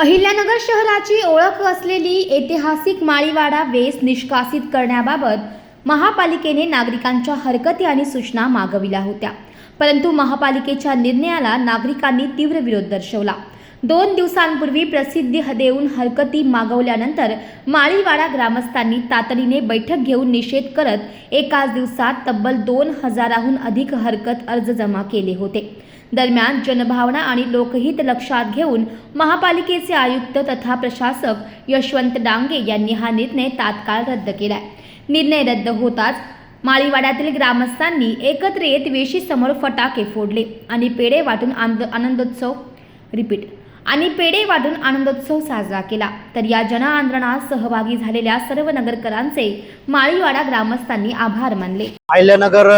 अहिल्यानगर शहराची ओळख असलेली ऐतिहासिक माळीवाडा वेस निष्कासित करण्याबाबत महापालिकेने नागरिकांच्या हरकती आणि सूचना मागविल्या होत्या. परंतु महापालिकेच्या निर्णयाला नागरिकांनी तीव्र विरोध दर्शवला. दोन दिवसांपूर्वी प्रसिद्धी देऊन हरकती मागवल्यानंतर माळीवाडा ग्रामस्थांनी तातडीने बैठक घेऊन निषेध करत एकाच दिवसात तब्बल दोन हजाराहून अधिक हरकत अर्ज जमा केले होते. दरम्यान जनभावना आणि लोकहित लक्षात घेऊन महापालिकेचे आयुक्त तथा प्रशासक यशवंत डांगे यांनी हा निर्णय तात्काळ रद्द केलाय. निर्णय रद्द होताच माळीवाड्यातील ग्रामस्थांनी एकत्र येत वेशीसमोर फटाके फोडले आणि पेढे वाटून आनंद आनंदोत्सव रिपीट आणि पेढे वाटून आनंदोत्सव साजरा केला. तर या जनआंदोलनात सहभागी झालेल्या सर्व नगरकरांचे माळीवाडा ग्रामस्थांनी आभार मानले. अहिल्यानगर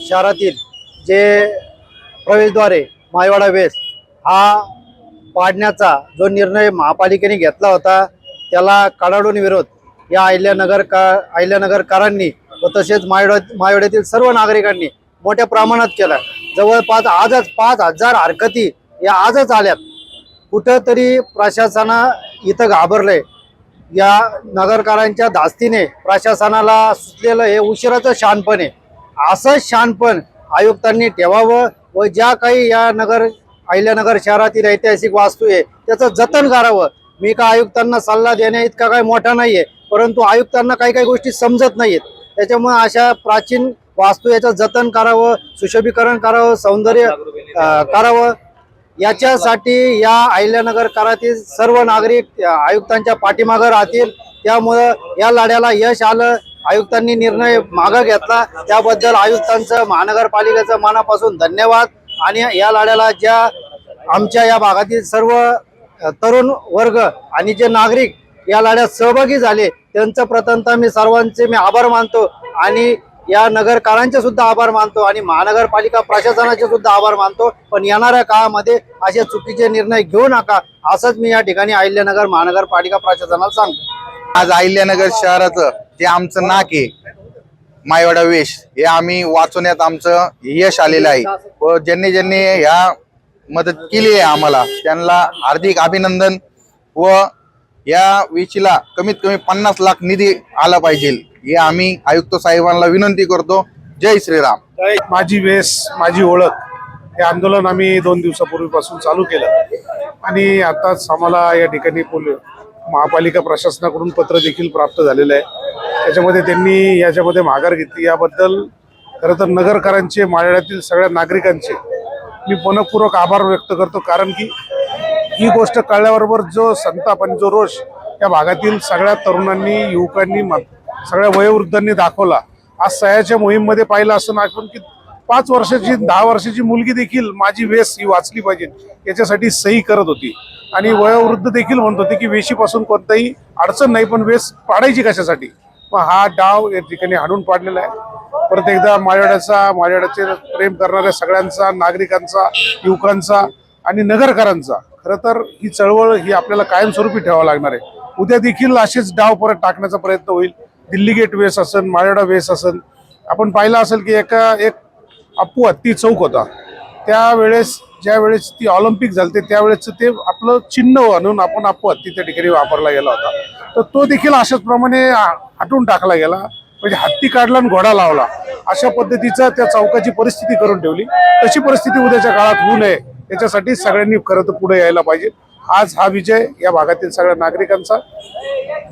शहरातील जे प्रवेशद्वारे मायवाडा वेस हा पाडण्याचा जो निर्णय महापालिकेने घेतला होता त्याला कडाडून विरोध या अहिल्यानगर का अहिल्यानगरकरांनी व तसेच मायवाडा मायवाड्यातील सर्व नागरिकांनी मोठ्या प्रमाणात केला. जवळपास आजच पाच हजार हरकती या आजच आल्यात. कुठंतरी प्रशासना इथं घाबरलंय. या नगरकारांच्या धास्तीने प्रशासनाला सुचलेलं हे उशिराचं शानपण आहे. असंच शानपण आयुक्तांनी ठेवावं व ज्या काही या नगर अहिल्यानगर शहरातील ऐतिहासिक वास्तू आहे त्याचं जतन करावं. मी का आयुक्तांना सल्ला देण्या इतका काही मोठा नाही आहे परंतु आयुक्तांना काही काही गोष्टी समजत नाहीत त्याच्यामुळे अशा प्राचीन वास्तू याचं जतन करावं सुशोभीकरण करावं सौंदर्य करावं. याच्यासाठी या अहिल्यानगर करातील सर्व नागरिक आयुक्तांच्या पाठीमागं राहतील. त्यामुळं या लढ्याला यश आलं. आयुक्तांनी निर्णय मागं घेतला. त्याबद्दल आयुक्तांचं महानगरपालिकेचं मनापासून धन्यवाद. आणि या लढ्याला ज्या आमच्या या भागातील सर्व तरुण वर्ग आणि जे नागरिक या लढ्यात सहभागी झाले त्यांचं प्रथमतः मी सर्वांचे मी आभार मानतो आणि या नगरकारांचे सुद्धा आभार मानतो आणि महानगरपालिका प्रशासनाचे सुद्धा आभार मानतो. पण येणाऱ्या काळामध्ये असे चुकीचे निर्णय घेऊ नका असंच मी या ठिकाणी अहिल्यानगर महानगरपालिका प्रशासनाला सांगतो. आज अहिल्यानगर शहराचं ते आमचं नाक आहे. मायवाडा वेश. हे आम्ही वाचवण्यात आमचं यश आलेलं आहे. व ज्यांनी ज्यांनी ह्या मदत केली आहे आम्हाला त्यांना हार्दिक अभिनंदन व या वेशीला कमीत कमी पन्नास लाख निधी आला पाहिजे. हे आम्ही आयुक्त साहेबांना विनंती करतो. जय श्रीराम. माझी वेस माझी ओळख. हे आंदोलन आम्ही दोन दिवसापूर्वीपासून चालू केलं. आणि आताच आम्हाला या ठिकाणी महापालिका प्रशासनाकडून पत्र देखील प्राप्त झालेलं आहे. त्याच्यामध्ये त्यांनी याच्यामध्ये माघार घेतली. याबद्दल खरं तर नगरकरांचे माळ्यातील सगळ्या नागरिकांचे मी मनपूर्वक आभार व्यक्त करतो. कारण की ही गोष्ट कळल्याबरोबर जो संताप आणि जो रोष या भागातील सगळ्या तरुणांनी युवकांनी म- सगळ्या वयोवृद्धांनी दाखवला. आज सह्याच्या मोहीममध्ये पाहिलं असं आपण की पाच वर्षाची दहा वर्षाची मुलगी देखील माझी वेस ही वाचली पाहिजे याच्यासाठी सही करत होती. आणि वयोवृद्ध देखील म्हणत होते की वेशीपासून कोणताही अडचण नाही पण वेस पाडायची कशासाठी? मग हा डाव या ठिकाणी हाणून पाडलेला आहे. परत एकदा माळ्याड्याचा माळ्याड्याचे प्रेम करणाऱ्या सगळ्यांचा नागरिकांचा युवकांचा आणि नगरकरांचा खरं तर ही चळवळ ही आपल्याला कायमस्वरूपी ठेवावं लागणार आहे. उद्या देखील असेच डाव परत टाकण्याचा प्रयत्न होईल. दिल्ली गेट वेस असन माळेडा वेस असन. आपण पाहिलं असेल की एका एक अप्पू हत्ती चौक होता. त्यावेळेस ज्यावेळेस ती ऑलिम्पिक झालते त्यावेळेस ते आपलं चिन्ह म्हणून आपण अप्पू हत्ती त्या ठिकाणी वापरला गेला होता. तर तो देखील अशाच प्रमाणे हटून टाकला गेला. म्हणजे हत्ती काढला आणि घोडा लावला. अशा पद्धतीचा त्या चौकाची परिस्थिती करून ठेवली. तशी परिस्थिती उद्याच्या काळात होऊ नये. याच्यासाठी सगळ्यांनी खरं तर पुढे यायला पाहिजे. आज हा विजय या भागातील सगळ्या नागरिकांचा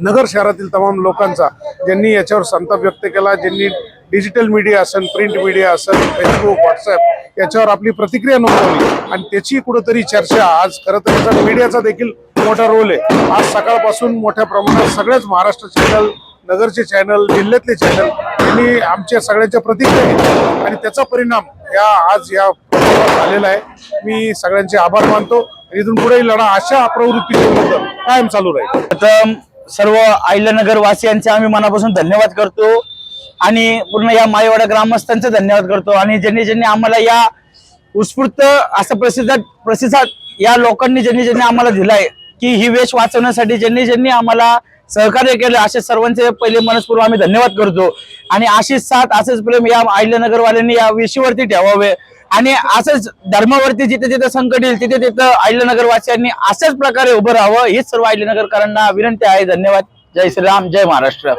नगर शहरातील तमाम लोकांचा ज्यांनी याच्यावर संताप व्यक्त केला ज्यांनी डिजिटल मीडिया असेल प्रिंट मीडिया असेल फेसबुक व्हॉट्सअप याच्यावर आपली प्रतिक्रिया नोंदवली. आणि त्याची कुठंतरी चर्चा आज खरं तर मीडियाचा देखील मोठा रोल आहे. आज सकाळपासून मोठ्या प्रमाणात सगळेच महाराष्ट्र चॅनल नगरचे चॅनल जिल्ह्यातले चॅनल यांनी आमच्या सगळ्यांच्या प्रतिक्रिया आहेत आणि त्याचा परिणाम या आज या झालेला आहे. मी सगळ्यांचे आभार मानतो. इथून पुढे लढा अशा प्रवृत्तीचे कायम चालू राहील. सर्व अहिल्यानगर वासियांचे आम्ही मनापासून धन्यवाद करतो. आणि पूर्ण या माईवाडा ग्रामस्थांचे धन्यवाद करतो. आणि ज्यांनी ज्यांनी आम्हाला या उत्स्फूर्त असं प्रसिद्ध प्रतिसाद या लोकांनी ज्यांनी ज्यांनी आम्हाला दिलाय की ही वेश वाचवण्यासाठी ज्यांनी ज्यांनी आम्हाला सहकार्य केलं असे सर्वांचे पहिले मनस्पूर्व आम्ही धन्यवाद करतो. आणि अशीच साथ असेच प्रेम या आयल्यानगरवाल्यांनी या वेशीवरती ठेवावे. आणि असंच धर्मावरती जिथे जिथे संकट येईल तिथे तिथं अहिल्यानगर वासियांनी अशाच प्रकारे उभं राहावं हीच सर्व आयल्यानगरकरांना विनंती आहे. धन्यवाद. जय श्रीराम. जय महाराष्ट्र.